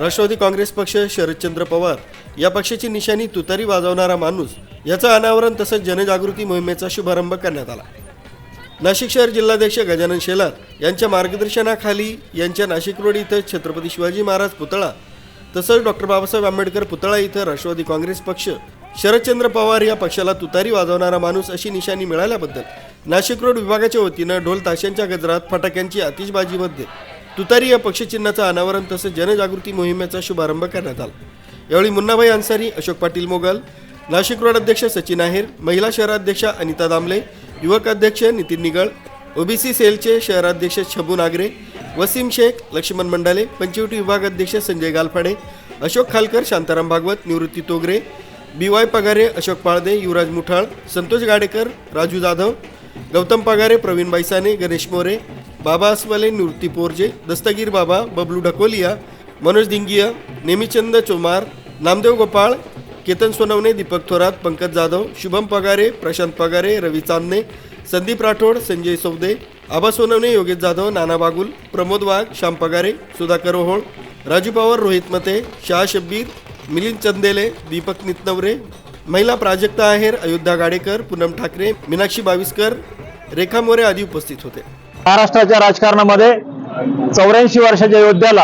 राष्ट्रवादी काँग्रेस पक्ष शरदचंद्र पवार या पक्षाची निशाणी तुतारी वाजवणारा माणूस याचं अनावरण तसंच जनजागृती मोहिमेचा शुभारंभ करण्यात आला. नाशिक शहर जिल्हाध्यक्ष गजानन शेलार यांच्या मार्गदर्शनाखाली यांच्या नाशिक रोड इथं छत्रपती शिवाजी महाराज पुतळा तसंच डॉक्टर बाबासाहेब आंबेडकर पुतळा इथं राष्ट्रवादी काँग्रेस पक्ष शरदचंद्र पवार या पक्षाला तुतारी वाजवणारा माणूस अशी निशाणी मिळाल्याबद्दल नाशिक रोड विभागाच्या वतीनं ढोल ताशांच्या गजरात फटाक्यांची आतिषबाजीमध्ये तुतारी या पक्षचिन्हाचं अनावरण तसंच जनजागृती मोहिमेचा शुभारंभ करण्यात आला. यावेळी मुन्नाभाई अन्सारी अशोक पाटील मोगल नाशिक रोड अध्यक्ष सचिन आहेर महिला शहराध्यक्षा अनिता दामले युवक अध्यक्ष नितीन निगळ ओबीसी सेलचे शहराध्यक्ष छबू नागरे वसीम शेख लक्ष्मण मंडाले पंचवटी विभाग अध्यक्ष संजय गालफाडे अशोक खालकर शांताराम भागवत निवृत्ती तोगरे बी वाय पगारे अशोक पाळदे युवराज मुठाळ संतोष गाडेकर राजू जाधव गौतम पगारे प्रवीण बैसाने गणेश मोरे बाबा अस्वले निवृत्ती पोरजे दस्तगीर बाबा बबलू ढकोलिया मनोज धिंगिया नेमीचंद चोमार नामदेव गोपाळ केतन सोनवणे दीपक थोरात पंकज जाधव शुभम पगारे प्रशांत पगारे रवी चांदणे संदीप राठोड संजय सौदे आबा सोनवणे योगेश जाधव नाना बागुल प्रमोद वाघ श्याम पगारे सुधाकर ओहोळ राजू पवार रोहित मते शाह शब्बीर मिलिंद चंदेले दीपक नितनवरे महिला प्राजक्ता आहेर अयोध्या गाडेकर पूनम ठाकरे मीनाक्षी बाविस्कर रेखा मोरे आदी उपस्थित होते. महाराष्ट्राच्या राजकारणामध्ये चौऱ्याऐंशी वर्षाच्या योद्ध्याला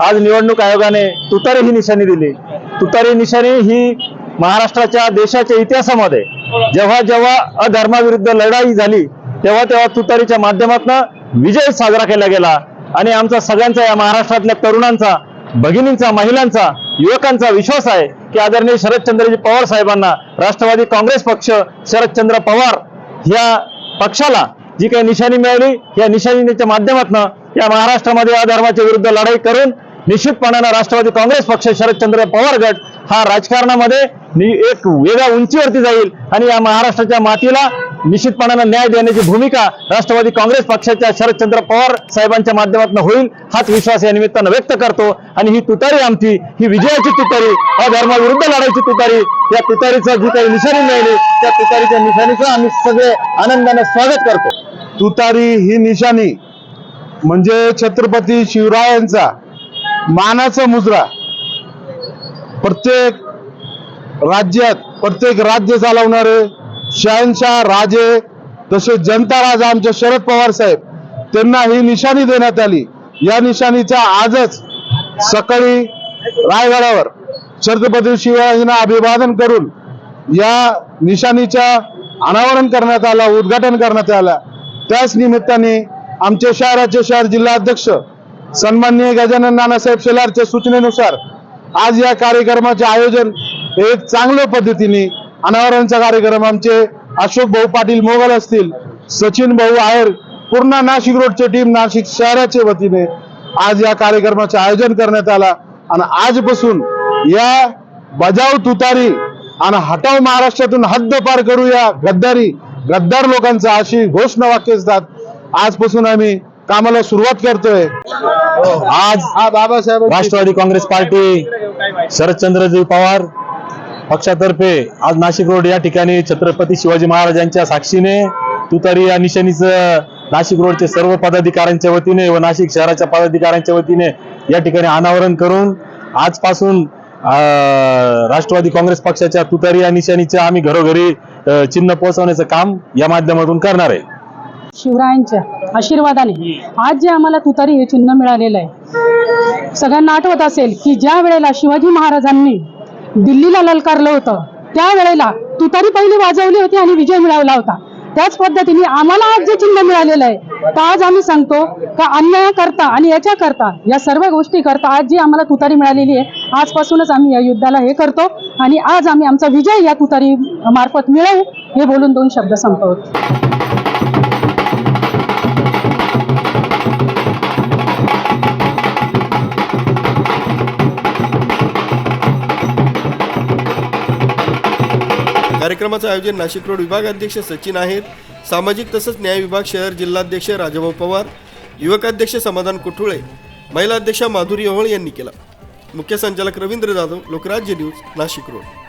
आज निवडणूक आयोगाने तुतारी ही निशाणी दिली. तुतारी निशाणी ही महाराष्ट्राच्या देशाच्या इतिहासामध्ये जेव्हा जेव्हा अधर्माविरुद्ध लढाई झाली तेव्हा तेव्हा तुतारीच्या माध्यमातून विजय साजरा केला गेला. आणि आमचा सगळ्यांचा या महाराष्ट्रातल्या तरुणांचा भगिनींचा महिलांचा युवकांचा विश्वास आहे की आदरणीय शरदचंद्रजी पवार साहेबांना राष्ट्रवादी काँग्रेस पक्ष शरदचंद्र पवार या पक्षाला जी काही निशाणी मिळाली या निशाणीच्या माध्यमातून या महाराष्ट्रामध्ये या धर्माच्या विरुद्ध लढाई करून निश्चितपणानं राष्ट्रवादी काँग्रेस पक्ष शरदचंद्र पवार गट हा राजकारणामध्ये एक वेगळ्या उंचीवरती जाईल आणि या महाराष्ट्राच्या मातीला निश्चितपणानं न्याय देण्याची भूमिका राष्ट्रवादी काँग्रेस पक्षाच्या शरदचंद्र पवार साहेबांच्या माध्यमातून होईल हाच विश्वास या निमित्तानं व्यक्त करतो. आणि ही तुतारी आमची ही विजयाची तुतारी अधर्माविरुद्ध लढायची तुतारी या तुतारीचं जी काही निशाणी मिळाली त्या तुतारीच्या निशाणीचं आम्ही सगळे आनंदाने स्वागत करतो. तुतारी ही निशाणी म्हणजे छत्रपती शिवरायांचा मानाचा मुजरा. प्रत्येक राज्यात प्रत्येक राज्य चालवणारे शहनशाह राजे तसेच जनता राजा आमचे शरद पवार साहेब त्यांना ही निशाणी देण्यात आली. या निशाणीचा आजच सकाळी रायगडावर छत्रपती शिवाजींना अभिवादन करून या निशाणीच्या अनावरण करण्यात आला उद्घाटन करण्यात आला. त्याच निमित्ताने आमचे शहराचे शहर जिल्हाध्यक्ष सन्माननीय गजानन नानासाहेब शेलारच्या सूचनेनुसार आज या कार्यक्रमाचे आयोजन एक चांगल्या पद्धतीने अनावरणचा कार्यक्रम आमचे अशोक भाऊ पाटील मोगल असतील सचिन भाऊ आहेर पूर्ण नाशिक रोडची टीम नाशिक शहराच्या वतीने आज या कार्यक्रमाचे आयोजन करण्यात आला. आणि आजपासून या बजाव तुतारी आणि हटाव महाराष्ट्रातून हद्द पार करूया गद्दारी. गद्दार लोकांचा अशी घोषणा वाक्य असतात. आजपासून आम्ही कामाला सुरुवात करतोय. आज हा बाबासाहेब राष्ट्रवादी काँग्रेस पार्टी शरदचंद्रजी पवार पक्षातर्फे आज नाशिक रोड या ठिकाणी छत्रपती शिवाजी महाराजांच्या साक्षीने तुतारी या निशाणीचं नाशिक रोडचे सर्व पदाधिकाऱ्यांच्या वतीने व नाशिक शहराच्या पदाधिकाऱ्यांच्या वतीने या ठिकाणी अनावरण करून आजपासून राष्ट्रवादी काँग्रेस पक्षाच्या तुतारी या निशाणीचं आम्ही घरोघरी चिन्ह पोहोचवण्याचं काम या माध्यमातून करणार आहे. शिवरायांच्या आशीर्वादाने आज जे आम्हाला तुतारी हे चिन्ह मिळालेलं आहे. सगळ्यांना आठवत असेल की ज्या वेळेला शिवाजी महाराजांनी दिल्लीला ललकारलं होतं. त्यावेळेला तुतारी पहिली वाजवली होती आणि विजय मिळवला होता. त्याच पद्धतीने आम्हाला आज जे चिन्ह मिळालेलं आहे तर आज आम्ही सांगतो का अन्याया करता आणि याच्या करता या सर्व गोष्टी करता आज जी आम्हाला तुतारी मिळालेली आहे आजपासूनच आम्ही या युद्धाला हे करतो आणि आज आम्ही आमचा विजय या तुतारी मार्फत मिळवू हे बोलून दोन शब्द संपवतो. कार्यक्रमाचं आयोजन नाशिक रोड विभाग अध्यक्ष सचिन आहेत. सामाजिक तसंच न्याय विभाग शहर जिल्हाध्यक्ष राजाभाऊ पवार युवकाध्यक्ष समाधान कुठुळे महिला अध्यक्षा माधुरी ओहळ यांनी केला. मुख्य संचालक रवींद्र जाधव लोकराज्य न्यूज नाशिक रोड.